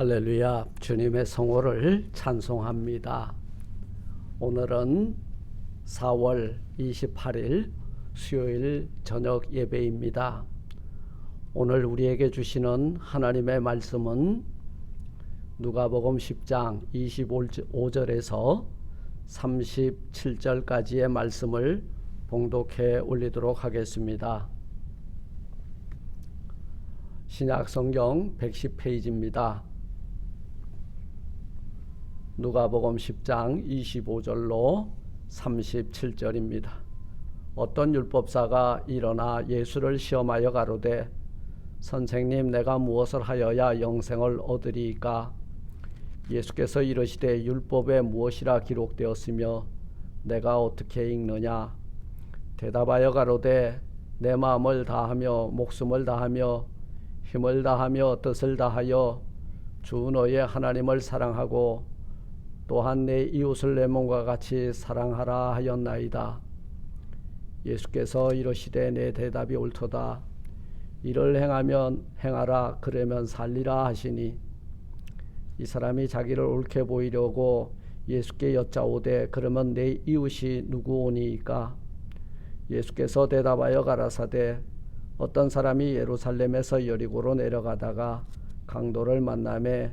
할렐루야 주님의 성호를 찬송합니다. 오늘은 4월 28일 수요일 저녁 예배입니다. 오늘 우리에게 주시는 하나님의 말씀은 누가복음 10장 25절에서 37절까지의 말씀을 봉독해 올리도록 하겠습니다. 신약 성경 110페이지입니다. 누가복음 10장 25절로 37절입니다. 어떤 율법사가 일어나 예수를 시험하여 가로되 선생님 내가 무엇을 하여야 영생을 얻으리까 예수께서 이르시되 율법에 무엇이라 기록되었으며 내가 어떻게 읽느냐 대답하여 가로되 내 마음을 다하며 목숨을 다하며 힘을 다하며 뜻을 다하여 주 너의 하나님을 사랑하고 또한 내 이웃을 내 몸과 같이 사랑하라 하였나이다. 예수께서 이러시되 내 대답이 옳도다. 이를 행하면 행하라 그러면 살리라 하시니 이 사람이 자기를 옳게 보이려고 예수께 여짜오되 그러면 내 이웃이 누구오니까 예수께서 대답하여 가라사대 어떤 사람이 예루살렘에서 여리고로 내려가다가 강도를 만남에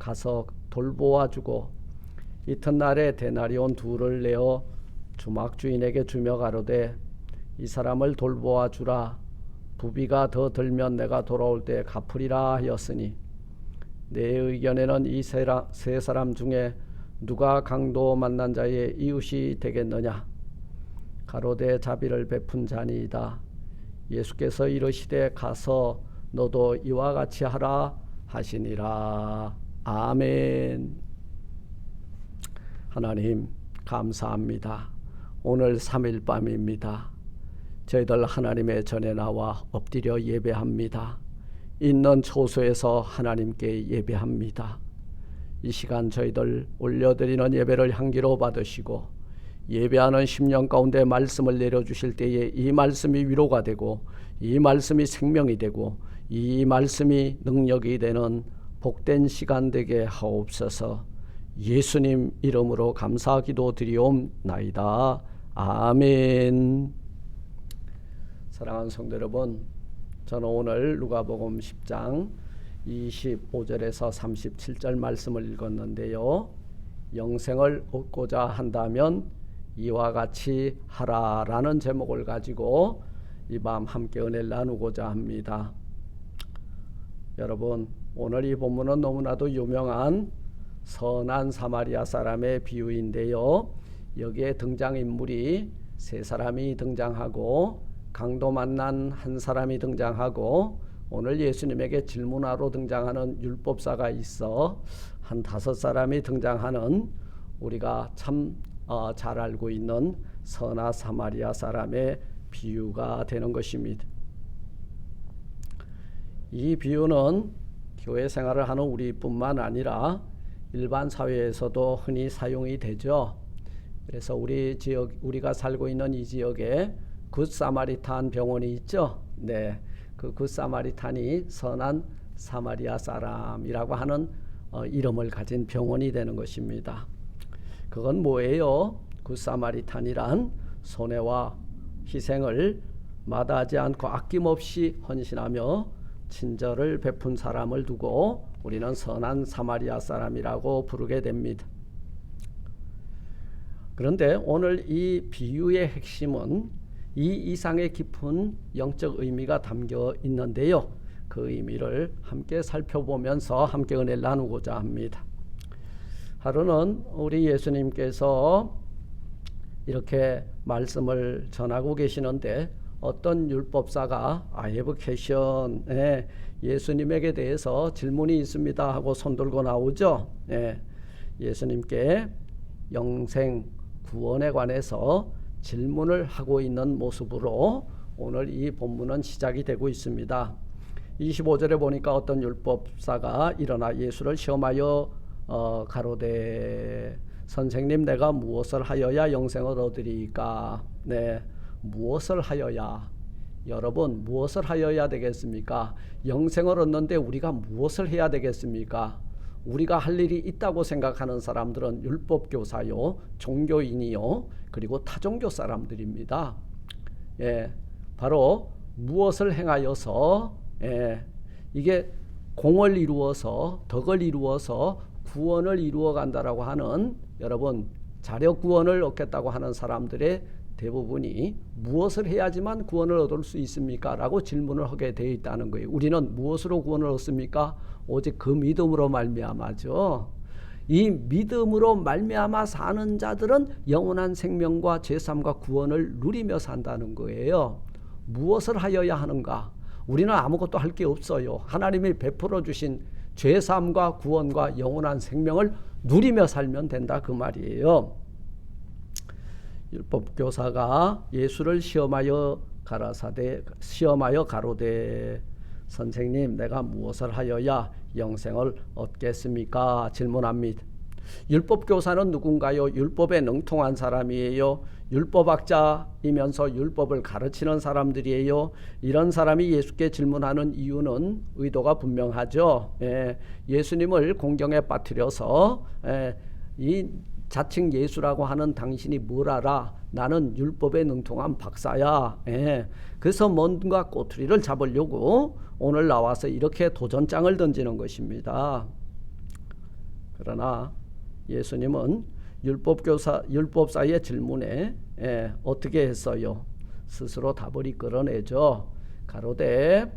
가서 돌보아 주고 이튿날에 데나리온 둘을 내어 주막 주인에게 주며 가로되 이 사람을 돌보아 주라. 부비가 더 들면 내가 돌아올 때 갚으리라 하였으니. 내 의견에는 이 세 사람 중에 누가 강도 만난 자의 이웃이 되겠느냐? 가로되 자비를 베푼 자니이다. 예수께서 이르시되 가서 너도 이와 같이 하라 하시니라 아멘. 하나님 감사합니다. 오늘 3일 밤입니다. 저희들 하나님의 전에 나와 엎드려 예배합니다. 있는 초소에서 하나님께 예배합니다. 이 시간 저희들 올려드리는 예배를 향기로 받으시고 예배하는 심령 가운데 말씀을 내려주실 때에 이 말씀이 위로가 되고 이 말씀이 생명이 되고 이 말씀이 능력이 되는 복된 시간 되게 하옵소서. 예수님 이름으로 감사 기도 드리옵나이다. 아멘. 사랑하는 성도 여러분, 저는 오늘 누가복음 10장 25절에서 37절 말씀을 읽었는데요. 영생을 얻고자 한다면 이와 같이 하라라는 제목을 가지고 이 밤 함께 은혜를 나누고자 합니다. 여러분 오늘 이 본문은 너무나도 유명한 선한 사마리아 사람의 비유인데요. 여기에 등장 인물이 세 사람이 등장하고 강도 만난 한 사람이 등장하고 오늘 예수님에게 질문하러 등장하는 율법사가 있어 한 다섯 사람이 등장하는 우리가 참잘 어, 알고 있는 선한 사마리아 사람의 비유가 되는 것입니다. 이 비유는 교회 생활을 하는 우리뿐만 아니라 일반 사회에서도 흔히 사용이 되죠. 그래서 우리 지역 우리가 살고 있는 이 지역에 굿 사마리탄 병원이 있죠. 네. 그굿 사마리탄이 선한 사마리아 사람이라고 하는 어, 이름을 가진 병원이 되는 것입니다. 그건 뭐예요? 굿 사마리탄이란 손해와 희생을 마다하지 않고 아낌없이 헌신하며 친절을 베푼 사람을 두고 우리는 선한 사마리아 사람이라고 부르게 됩니다. 그런데 오늘 이 비유의 핵심은 이 이상의 깊은 영적 의미가 담겨 있는데요. 그 의미를 함께 살펴보면서 함께 은혜를 나누고자 합니다. 하루는 우리 예수님께서 이렇게 말씀을 전하고 계시는데 어떤 율법사가 아예브케션 예, 예수님에게 대해서 질문이 있습니다 하고 손 들고 나오죠. 예, 예수님께 영생 구원에 관해서 질문을 하고 있는 모습으로 오늘 이 본문은 시작이 되고 있습니다. 25절에 보니까 어떤 율법사가 일어나 예수를 시험하여 어, 가로되 선생님 내가 무엇을 하여야 영생을 얻으리까? 네. 무엇을 하여야 여러분 무엇을 하여야 되겠습니까? 영생을 얻는데 우리가 무엇을 해야 되겠습니까? 우리가 할 일이 있다고 생각하는 사람들은 율법 교사요, 종교인이요, 그리고 타종교 사람들입니다. 예, 바로 무엇을 행하여서 예, 이게 공을 이루어서 덕을 이루어서 구원을 이루어 간다라고 하는 여러분 자력 구원을 얻겠다고 하는 사람들의 대부분이 무엇을 해야지만 구원을 얻을 수 있습니까? 라고 질문을 하게 되어 있다는 거예요. 우리는 무엇으로 구원을 얻습니까? 오직 그 믿음으로 말미암아죠. 이 믿음으로 말미암아 사는 자들은 영원한 생명과 제삼과 구원을 누리며 산다는 거예요. 무엇을 하여야 하는가? 우리는 아무것도 할 게 없어요. 하나님이 베풀어 주신 죄삼과 구원과 영원한 생명을 누리며 살면 된다 그 말이에요. 율법 교사가 예수를 시험하여 가라사대 시험하여 가로되 선생님 내가 무엇을 하여야 영생을 얻겠습니까? 질문합니다. 율법 교사는 누군가요? 율법에 능통한 사람이에요. 율법학자이면서 율법을 가르치는 사람들이에요. 이런 사람이 예수께 질문하는 이유는 의도가 분명하죠. 예, 예수님을 공경에 빠뜨려서 예, 이 자칭 예수라고 하는 당신이 뭘 알아? 나는 율법에 능통한 박사야. 예. 그래서 뭔가 꼬투리를 잡으려고 오늘 나와서 이렇게 도전장을 던지는 것입니다. 그러나 예수님은 율법교사 율법사의 질문에 예, 어떻게 했어요? 스스로 답을 이끌어내죠. 가로되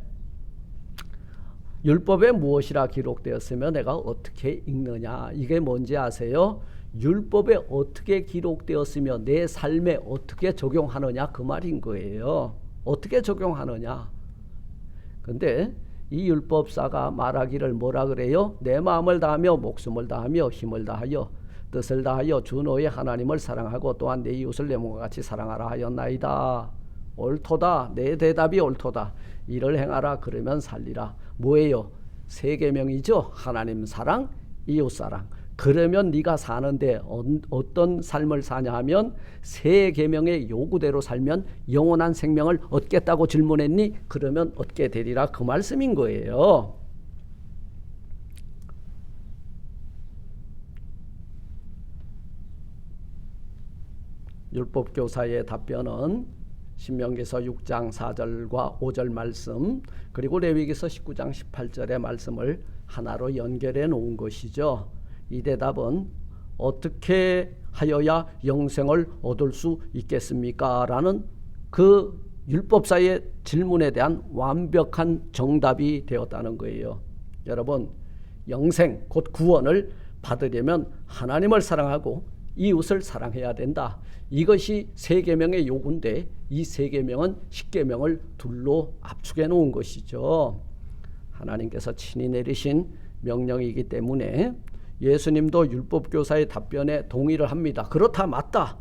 율법에 무엇이라 기록되었으며 내가 어떻게 읽느냐 이게 뭔지 아세요? 율법에 어떻게 기록되었으며 내 삶에 어떻게 적용하느냐 그 말인 거예요. 어떻게 적용하느냐. 근데 이 율법사가 말하기를 뭐라 그래요? 내 마음을 다하며 목숨을 다하며 힘을 다하여 뜻을 다하여 주 너의 하나님을 사랑하고 또한 내 이웃을 내 몸과 같이 사랑하라 하였나이다. 옳도다. 내 대답이 옳도다. 이를 행하라 그러면 살리라. 뭐예요? 세 계명이죠. 하나님 사랑, 이웃 사랑. 그러면 네가 사는데 어떤 삶을 사냐 하면 세 계명의 요구대로 살면 영원한 생명을 얻겠다고 질문했니? 그러면 얻게 되리라 그 말씀인 거예요. 율법 교사의 답변은 신명기서 6장 4절과 5절 말씀 그리고 레위기서 19장 18절의 말씀을 하나로 연결해 놓은 것이죠. 이 대답은 어떻게 하여야 영생을 얻을 수 있겠습니까? 라는 그 율법사의 질문에 대한 완벽한 정답이 되었다는 거예요. 여러분, 영생, 곧 구원을 받으려면 하나님을 사랑하고 이웃을 사랑해야 된다. 이것이 세 계명의 요구인데 이 세 계명은 십계명을 둘로 압축해 놓은 것이죠. 하나님께서 친히 내리신 명령이기 때문에 예수님도 율법 교사의 답변에 동의를 합니다. 그렇다 맞다.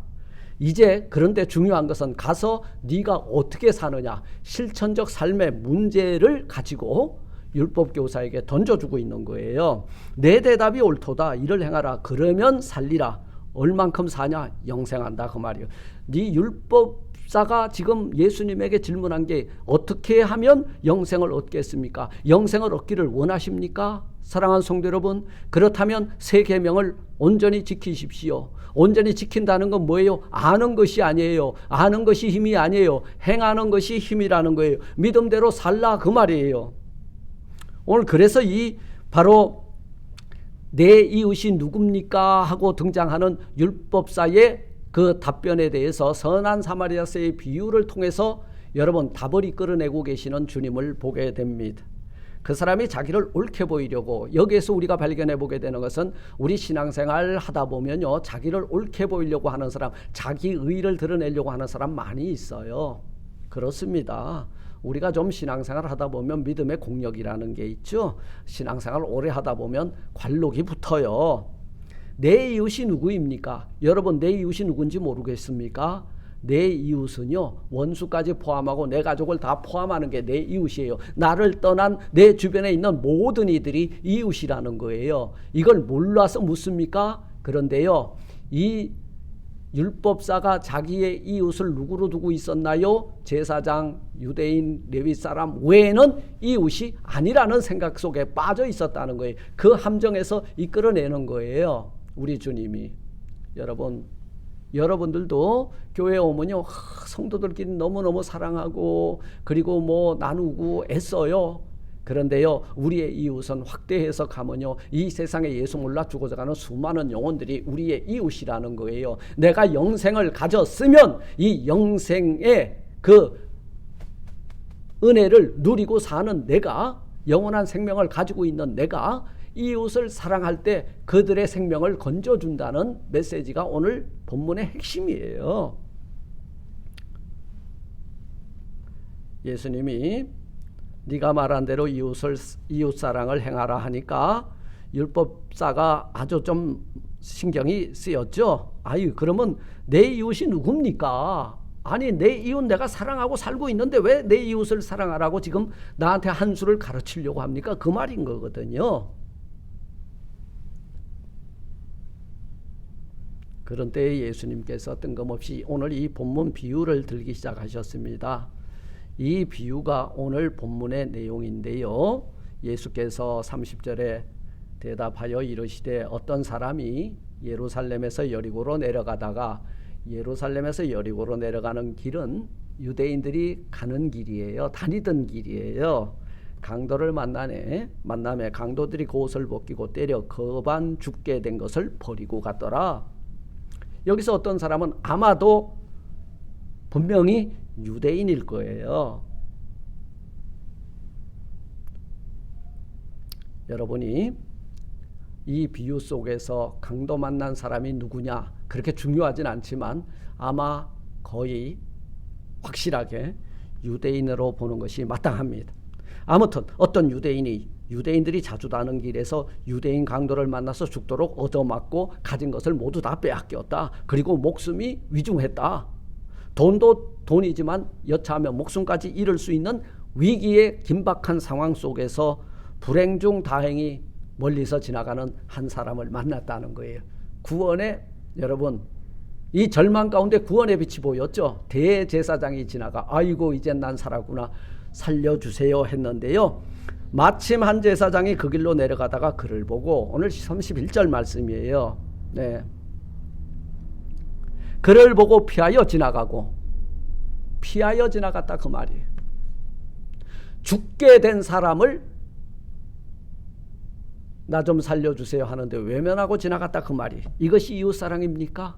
이제 그런데 중요한 것은 가서 네가 어떻게 사느냐 실천적 삶의 문제를 가지고 율법 교사에게 던져주고 있는 거예요. 내 대답이 옳도다. 이를 행하라. 그러면 살리라. 얼만큼 사냐? 영생한다 그 말이에요. 네 율법 사가 지금 예수님에게 질문한 게 어떻게 하면 영생을 얻겠습니까? 영생을 얻기를 원하십니까? 사랑하는 성도 여러분, 그렇다면 세 계명을 온전히 지키십시오. 온전히 지킨다는 건 뭐예요? 아는 것이 아니에요. 아는 것이 힘이 아니에요. 행하는 것이 힘이라는 거예요. 믿음대로 살라 그 말이에요. 오늘 그래서 이 바로 내 이웃이 누굽니까 하고 등장하는 율법사의 그 답변에 대해서 선한 사마리아서의 비유를 통해서 여러분 답을 이끌어내고 계시는 주님을 보게 됩니다. 그 사람이 자기를 옳게 보이려고 여기에서 우리가 발견해 보게 되는 것은 우리 신앙생활 하다 보면요 자기를 옳게 보이려고 하는 사람 자기 의를 드러내려고 하는 사람 많이 있어요 그렇습니다. 우리가 좀 신앙생활 하다 보면 믿음의 공력이라는 게 있죠. 신앙생활 오래 하다 보면 관록이 붙어요. 내 이웃이 누구입니까? 여러분 내 이웃이 누군지 모르겠습니까? 내 이웃은요 원수까지 포함하고 내 가족을 다 포함하는 게 내 이웃이에요. 나를 떠난 내 주변에 있는 모든 이들이 이웃이라는 거예요. 이걸 몰라서 묻습니까? 그런데요 이 율법사가 자기의 이웃을 누구로 두고 있었나요? 제사장, 유대인, 레위 사람 외에는 이웃이 아니라는 생각 속에 빠져 있었다는 거예요. 그 함정에서 이끌어내는 거예요. 우리 주님이. 여러분, 여러분들도 교회 오면요, 성도들끼리 너무너무 사랑하고, 그리고 뭐 나누고 애써요. 그런데요, 우리의 이웃은 확대해서 가면요, 이 세상에 예수 몰라 죽어져 가는 수많은 영혼들이 우리의 이웃이라는 거예요. 내가 영생을 가졌으면 이 영생의 그 은혜를 누리고 사는 내가 영원한 생명을 가지고 있는 내가 이웃을 사랑할 때 그들의 생명을 건져준다는 메시지가 오늘 본문의 핵심이에요. 예수님이 네가 말한 대로 이웃을 이웃 사랑을 행하라 하니까 율법사가 아주 좀 신경이 쓰였죠. 아유 그러면 내 이웃이 누굽니까? 아니 내 이웃 내가 사랑하고 살고 있는데 왜 내 이웃을 사랑하라고 지금 나한테 한 수를 가르치려고 합니까? 그 말인 거거든요. 그런 때에 예수님께서 뜬금없이 오늘 이 본문 비유를 들기 시작하셨습니다. 이 비유가 오늘 본문의 내용인데요. 예수께서 30절에 대답하여 이르시되 어떤 사람이 예루살렘에서 여리고로 내려가다가 예루살렘에서 여리고로 내려가는 길은 유대인들이 가는 길이에요. 다니던 길이에요. 강도를 만나네. 만남에 강도들이 그 옷을 벗기고 때려 거반 죽게 된 것을 버리고 갔더라. 여기서 어떤 사람은 아마도 분명히 유대인일 거예요. 여러분이 이 비유 속에서 강도 만난 사람이 누구냐 그렇게 중요하진 않지만 아마 거의 확실하게 유대인으로 보는 것이 마땅합니다. 아무튼 어떤 유대인이 유대인들이 자주 다는 길에서 유대인 강도를 만나서 죽도록 얻어맞고 가진 것을 모두 다 빼앗겼다. 그리고 목숨이 위중했다. 돈도 돈이지만 여차하면 목숨까지 잃을 수 있는 위기의 긴박한 상황 속에서 불행 중 다행히 멀리서 지나가는 한 사람을 만났다는 거예요. 구원의 여러분 이 절망 가운데 구원의 빛이 보였죠. 대제사장이 지나가 아이고 이제 난 살았구나 살려주세요 했는데요. 마침 한 제사장이 그 길로 내려가다가 그를 보고 오늘 31절 말씀이에요. 네. 그를 보고 피하여 지나가고 피하여 지나갔다 그 말이에요. 죽게 된 사람을 나 좀 살려주세요 하는데 외면하고 지나갔다 그 말이 이것이 이웃 사랑입니까?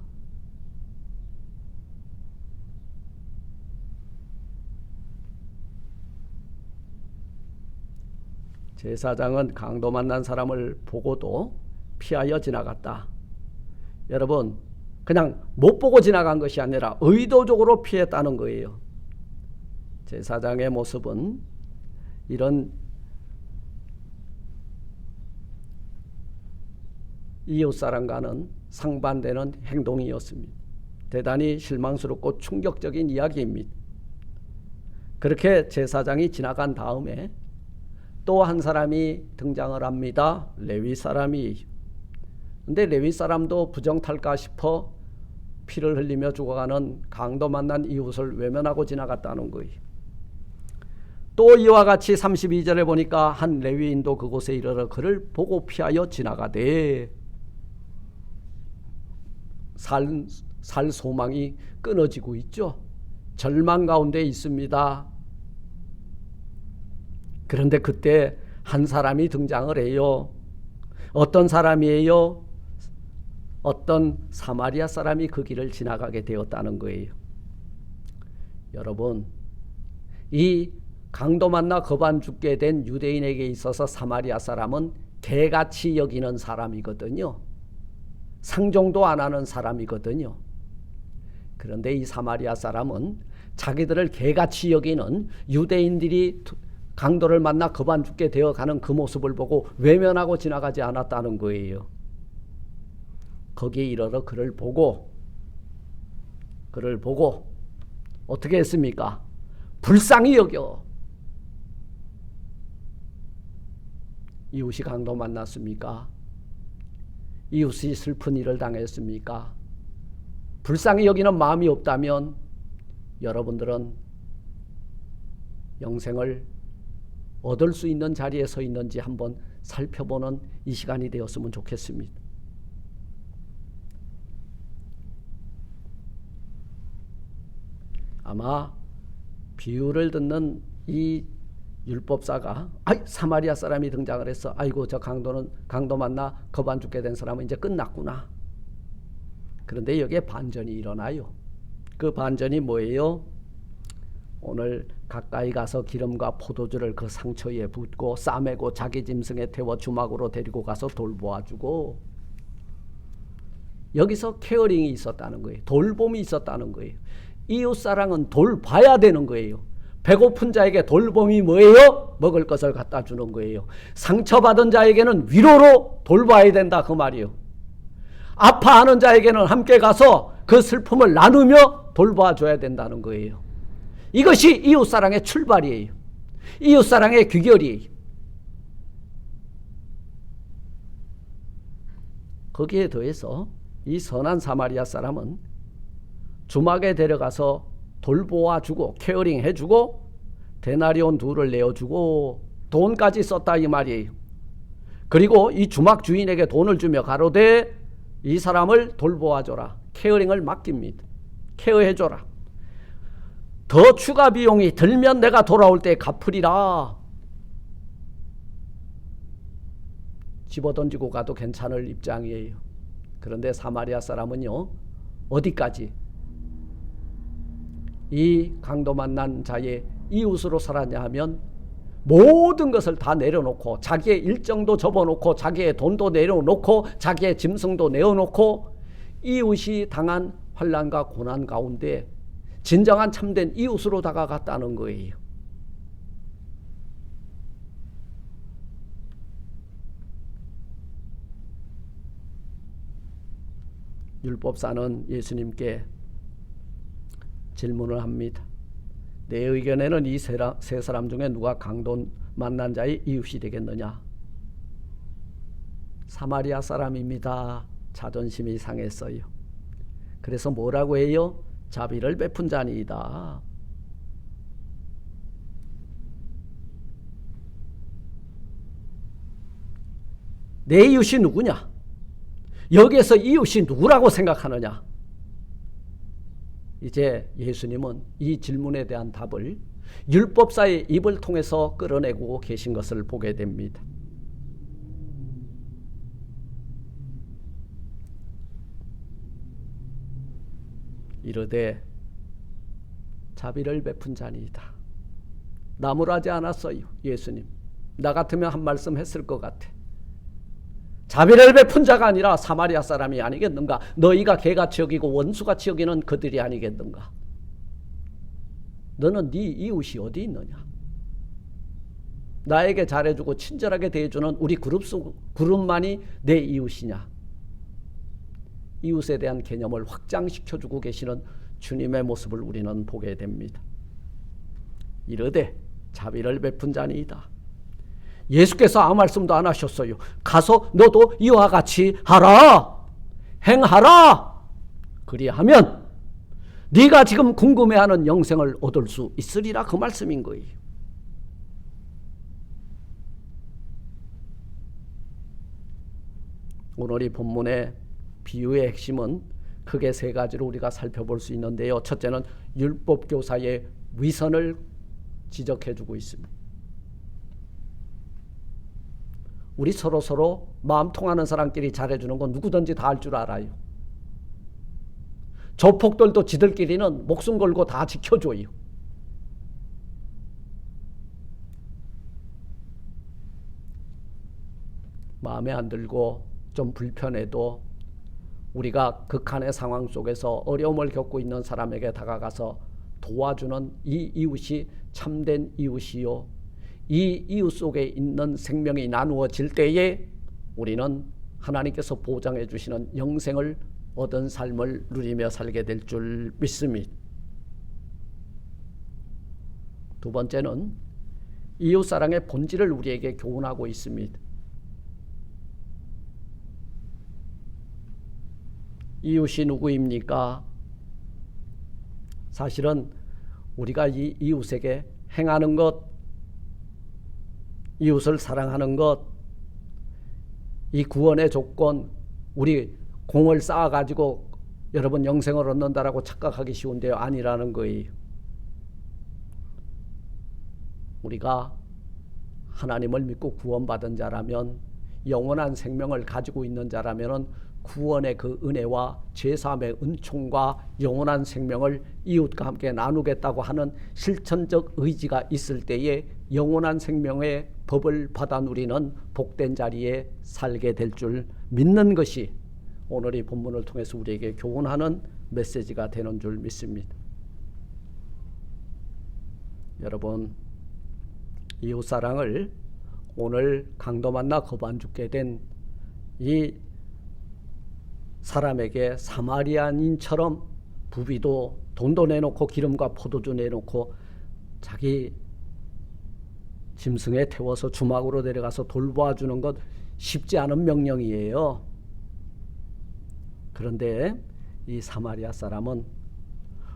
제사장은 강도 만난 사람을 보고도 피하여 지나갔다. 여러분, 그냥 못 보고 지나간 것이 아니라 의도적으로 피했다는 거예요. 제사장의 모습은 이런 이웃 사람과는 상반되는 행동이었습니다. 대단히 실망스럽고 충격적인 이야기입니다. 그렇게 제사장이 지나간 다음에 또 한 사람이 등장을 합니다. 레위 사람이. 근데 레위 사람도 부정탈까 싶어 피를 흘리며 죽어가는 강도 만난 이웃을 외면하고 지나갔다는 거예요. 또 이와 같이 32절에 보니까 한 레위인도 그곳에 이르러 그를 보고 피하여 지나가되 살, 살 소망이 끊어지고 있죠. 절망 가운데 있습니다. 그런데 그때 한 사람이 등장을 해요. 어떤 사람이에요? 어떤 사마리아 사람이 그 길을 지나가게 되었다는 거예요. 여러분, 이 강도 만나 거반 죽게 된 유대인에게 있어서 사마리아 사람은 개같이 여기는 사람이거든요. 상종도 안 하는 사람이거든요. 그런데 이 사마리아 사람은 자기들을 개같이 여기는 유대인들이 강도를 만나 그만 죽게 되어 가는 그 모습을 보고 외면하고 지나가지 않았다는 거예요. 거기에 이르러 그를 보고 그를 보고 어떻게 했습니까? 불쌍히 여겨. 이웃이 강도 만났습니까? 이웃이 슬픈 일을 당했습니까? 불쌍히 여기는 마음이 없다면 여러분들은 영생을 얻을 수 있는 자리에 서 있는지 한번 살펴보는 이 시간이 되었으면 좋겠습니다. 아마 비유를 듣는 이 율법사가 아이 사마리아 사람이 등장을 해서 아이고 저 강도는 강도 만나 거반 죽게 된 사람은 이제 끝났구나. 그런데 여기에 반전이 일어나요. 그 반전이 뭐예요? 오늘 가까이 가서 기름과 포도주를 그 상처에 붓고 싸매고 자기 짐승에 태워 주막으로 데리고 가서 돌보아 주고 여기서 케어링이 있었다는 거예요. 돌봄이 있었다는 거예요. 이웃 사랑은 돌봐야 되는 거예요. 배고픈 자에게 돌봄이 뭐예요? 먹을 것을 갖다 주는 거예요. 상처받은 자에게는 위로로 돌봐야 된다 그 말이요. 아파하는 자에게는 함께 가서 그 슬픔을 나누며 돌봐줘야 된다는 거예요. 이것이 이웃사랑의 출발이에요. 이웃사랑의 귀결이에요. 거기에 더해서 이 선한 사마리아 사람은 주막에 데려가서 돌보아 주고 케어링 해 주고 데나리온 둘을 내어 주고 돈까지 썼다 이 말이에요. 그리고 이 주막 주인에게 돈을 주며 가로되 이 사람을 돌보아 줘라. 케어링을 맡깁니다. 케어해 줘라. 더 추가 비용이 들면 내가 돌아올 때 갚으리라. 집어던지고 가도 괜찮을 입장이에요. 그런데 사마리아 사람은요, 어디까지? 이 강도 만난 자의 이웃으로 살았냐 하면 모든 것을 다 내려놓고 자기의 일정도 접어놓고 자기의 돈도 내려놓고 자기의 짐승도 내어놓고 이웃이 당한 환란과 고난 가운데 진정한 참된 이웃으로 다가갔다는 거예요. 율법사는 예수님께 질문을 합니다. 내 의견에는 이 세 사람 중에 누가 강돈 만난 자의 이웃이 되겠느냐? 사마리아 사람입니다. 자존심이 상했어요. 그래서 뭐라고 해요? 자비를 베푼 자니이다. 내 이웃이 누구냐? 여기에서 이웃이 누구라고 생각하느냐? 이제 예수님은 이 질문에 대한 답을 율법사의 입을 통해서 끌어내고 계신 것을 보게 됩니다. 이르되 자비를 베푼 자니이다. 나무라지 않았어요. 예수님. 나 같으면 한 말씀 했을 것 같아. 자비를 베푼 자가 아니라 사마리아 사람이 아니겠는가? 너희가 개같이 여기고 원수같이 여기는 그들이 아니겠는가? 너는 네 이웃이 어디 있느냐? 나에게 잘해주고 친절하게 대해주는 우리 그룹 속 그룹만이 내 이웃이냐? 이웃에 대한 개념을 확장시켜 주고 계시는 주님의 모습을 우리는 보게 됩니다. 이르되 자비를 베푼 자니이다. 예수께서 아무 말씀도 안 하셨어요. 가서 너도 이와 같이 하라. 행하라. 그리하면 네가 지금 궁금해하는 영생을 얻을 수 있으리라 그 말씀인 거예요. 오늘 이 본문의 비유의 핵심은 크게 세 가지로 우리가 살펴볼 수 있는데요. 첫째는 율법 교사의 위선을 지적해 주고 있습니다. 우리 서로 서로 마음 통하는 사람끼리 잘해 주는 건 누구든지 다 할 줄 알아요. 조폭들도 지들끼리는 목숨 걸고 다 지켜줘요. 마음에 안 들고 좀 불편해도 우리가 극한의 상황 속에서 어려움을 겪고 있는 사람에게 다가가서 도와주는 이 이웃이 참된 이웃이요. 이 이웃 속에 있는 생명이 나누어질 때에 우리는 하나님께서 보장해 주시는 영생을 얻은 삶을 누리며 살게 될 줄 믿습니다. 두 번째는 이웃 사랑의 본질을 우리에게 교훈하고 있습니다. 이웃이 누구입니까? 사실은 우리가 이 이웃에게 행하는 것, 이웃을 사랑하는 것, 이 구원의 조건, 우리 공을 쌓아가지고 여러분 영생을 얻는다라고 착각하기 쉬운데요. 아니라는 거예요. 우리가 하나님을 믿고 구원받은 자라면 영원한 생명을 가지고 있는 자라면 구원의 그 은혜와 제사함의 은총과 영원한 생명을 이웃과 함께 나누겠다고 하는 실천적 의지가 있을 때에 영원한 생명의 법을 받아 누리는 복된 자리에 살게 될 줄 믿는 것이 오늘 이 본문을 통해서 우리에게 교훈하는 메시지가 되는 줄 믿습니다. 여러분 이웃 사랑을 오늘 강도 만나 거반 죽게 된 이 사람에게 사마리아인처럼 부비도 돈도 내놓고 기름과 포도주 내놓고 자기 짐승에 태워서 주막으로 데려가서 돌보아주는 것 쉽지 않은 명령이에요. 그런데 이 사마리아 사람은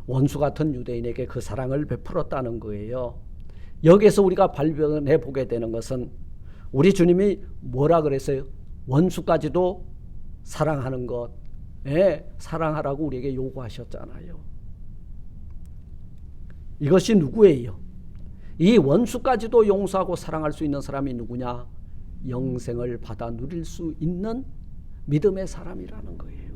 원수 같은 유대인에게 그 사랑을 베풀었다는 거예요. 여기서 우리가 발견해 보게 되는 것은 우리 주님이 뭐라 그랬어요? 원수까지도 사랑하는 것, 예, 사랑하라고 우리에게 요구하셨잖아요. 이것이 누구예요? 이 원수까지도 용서하고 사랑할 수 있는 사람이 누구냐? 영생을 받아 누릴 수 있는 믿음의 사람이라는 거예요.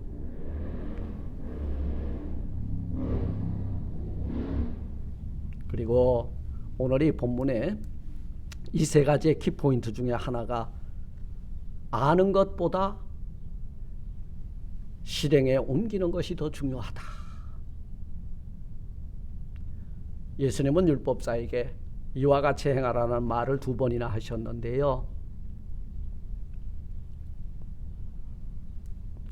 그리고 오늘 이 본문에 이 세 가지의 키포인트 중에 하나가 아는 것보다 실행에 옮기는 것이 더 중요하다. 예수님은 율법사에게 이와 같이 행하라는 말을 두 번이나 하셨는데요.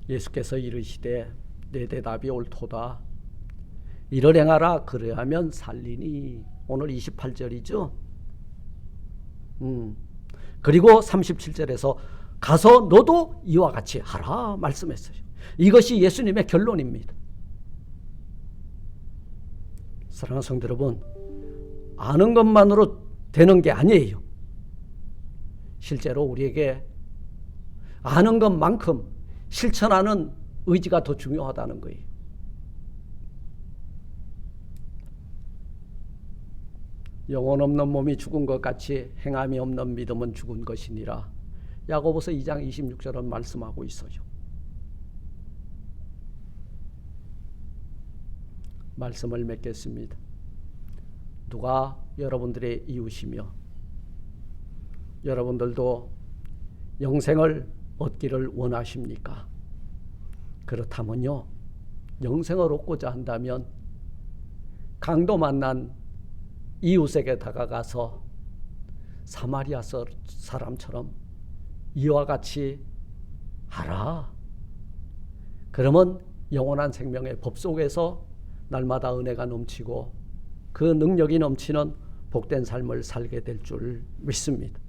예수께서 이르시되 내 대답이 옳도다. 이를 행하라 그래야면 살리니 오늘 28절이죠. 음. 그리고 37절에서 가서 너도 이와 같이 하라 말씀했어요. 이것이 예수님의 결론입니다. 사랑하는 성도 여러분, 아는 것만으로 되는 게 아니에요. 실제로 우리에게 아는 것만큼 실천하는 의지가 더 중요하다는 거예요. 영혼 없는 몸이 죽은 것 같이 행함이 없는 믿음은 죽은 것이니라. 야고보서 2장 26절은 말씀하고 있어요. 말씀을 맺겠습니다. 누가 여러분들의 이웃이며 여러분들도 영생을 얻기를 원하십니까? 그렇다면요. 영생을 얻고자 한다면 강도 만난 이웃에게 다가가서 사마리아 사람처럼 이와 같이 하라. 그러면 영원한 생명의 법 속에서 날마다 은혜가 넘치고 그 능력이 넘치는 복된 삶을 살게 될 줄 믿습니다.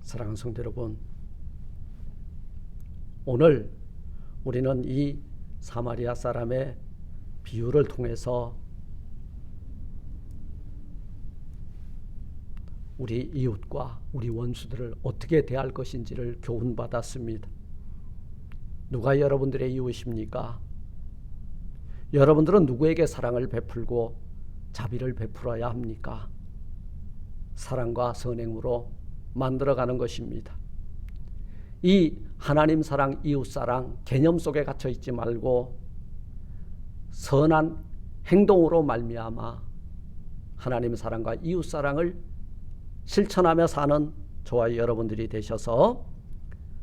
사랑하는 성도 여러분, 오늘 우리는 이 사마리아 사람의 비유를 통해서 우리 이웃과 우리 원수들을 어떻게 대할 것인지를 교훈받았습니다. 누가 여러분들의 이웃입니까? 여러분들은 누구에게 사랑을 베풀고 자비를 베풀어야 합니까? 사랑과 선행으로 만들어가는 것입니다. 이 하나님 사랑, 이웃 사랑 개념 속에 갇혀 있지 말고 선한 행동으로 말미암아 하나님 사랑과 이웃 사랑을 실천하며 사는 저와 여러분들이 되셔서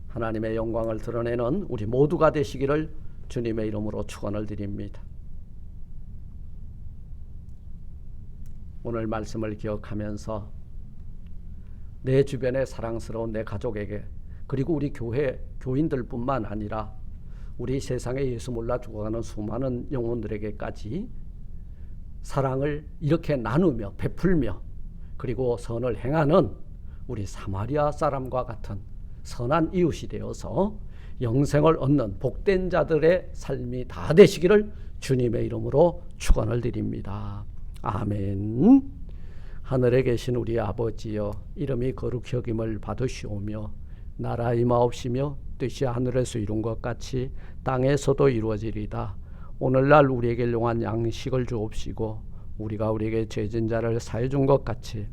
하나님의 영광을 드러내는 우리 모두가 되시기를 주님의 이름으로 축원을 드립니다. 오늘 말씀을 기억하면서 내 주변에 사랑스러운 내 가족에게 그리고 우리 교회 교인들뿐만 아니라 우리 세상에 예수 몰라 죽어가는 수많은 영혼들에게까지 사랑을 이렇게 나누며 베풀며 그리고 선을 행하는 우리 사마리아 사람과 같은 선한 이웃이 되어서 영생을 얻는 복된 자들의 삶이 다 되시기를 주님의 이름으로 축원을 드립니다. 아멘. 하늘에 계신 우리 아버지여 이름이 거룩히 여김을 받으시오며 나라 임하옵시며 뜻이 하늘에서 이룬 것 같이 땅에서도 이루어지리다. 오늘날 우리에게 용한 양식을 주옵시고 우리가 우리에게 죄진 자를 사해 준 것 같이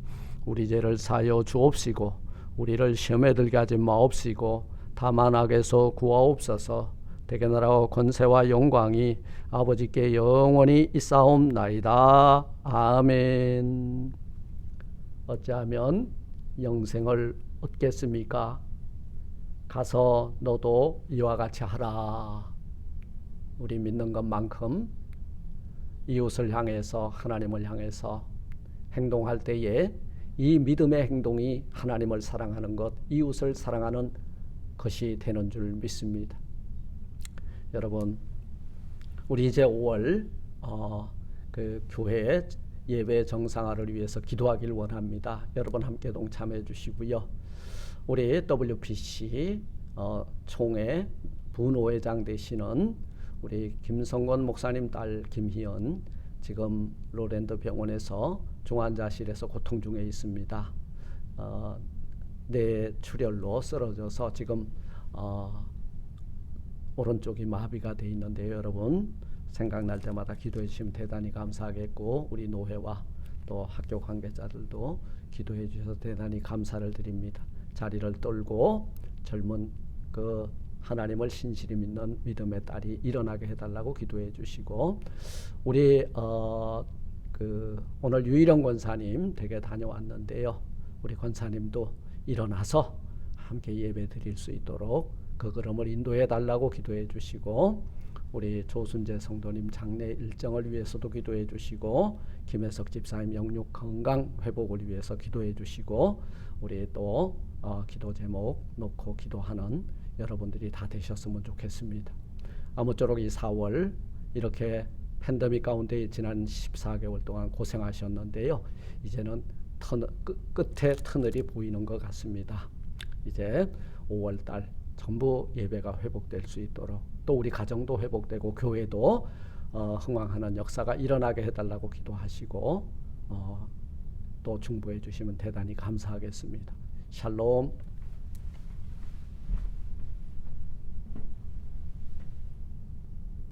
우리 죄를 사여 주옵시고 우리를 시험에 들게 하지 마옵시고 다만 악에서 구하옵소서 대개 나라와 권세와 영광이 아버지께 영원히 있사옵나이다 아멘 어찌하면 영생을 얻겠습니까? 가서 너도 이와 같이 하라. 우리 믿는 것만큼 이웃을 향해서 하나님을 향해서 행동할 때에 이 믿음의 행동이 하나님을 사랑하는 것, 이웃을 사랑하는 것이 되는 줄 믿습니다. 여러분, 우리 이제 5월 어, 그 교회 예배 정상화를 위해서 기도하길 원합니다. 여러분 함께 동참해 주시고요. 우리 WPC 어, 총회 분호회장 되시는 우리 김성권 목사님 딸 김희연 지금 로랜드 병원에서 중환자실에서 고통 중에 있습니다. 어, 뇌 출혈로 쓰러져서 지금 어, 오른쪽이 마비가 돼 있는데요, 여러분 생각날 때마다 기도해 주시면 대단히 감사하겠고 우리 노회와 또 학교 관계자들도 기도해 주셔서 대단히 감사를 드립니다. 자리를 떨고 젊은 그 하나님을 신실히 믿는 믿음의 딸이 일어나게 해달라고 기도해 주시고 우리 어 그 오늘 유일영 권사님 댁에 다녀왔는데요. 우리 권사님도 일어나서 함께 예배 드릴 수 있도록 그 걸음을 인도해 달라고 기도해 주시고 우리 조순재 성도님 장례 일정을 위해서도 기도해 주시고 김혜석 집사님 영육 건강 회복을 위해서 기도해 주시고 우리 또 어, 기도 제목 놓고 기도하는 여러분들이 다 되셨으면 좋겠습니다. 아무쪼록 이 4월 이렇게 팬데믹 가운데 지난 14개월 동안 고생하셨는데요. 이제는 터, 끝, 끝에 터널이 보이는 것 같습니다. 이제 5월 달 전부 예배가 회복될 수 있도록 또 우리 가정도 회복되고 교회도 어, 흥왕하는 역사가 일어나게 해달라고 기도하시고 어, 또 중보해 주시면 대단히 감사하겠습니다. 샬롬.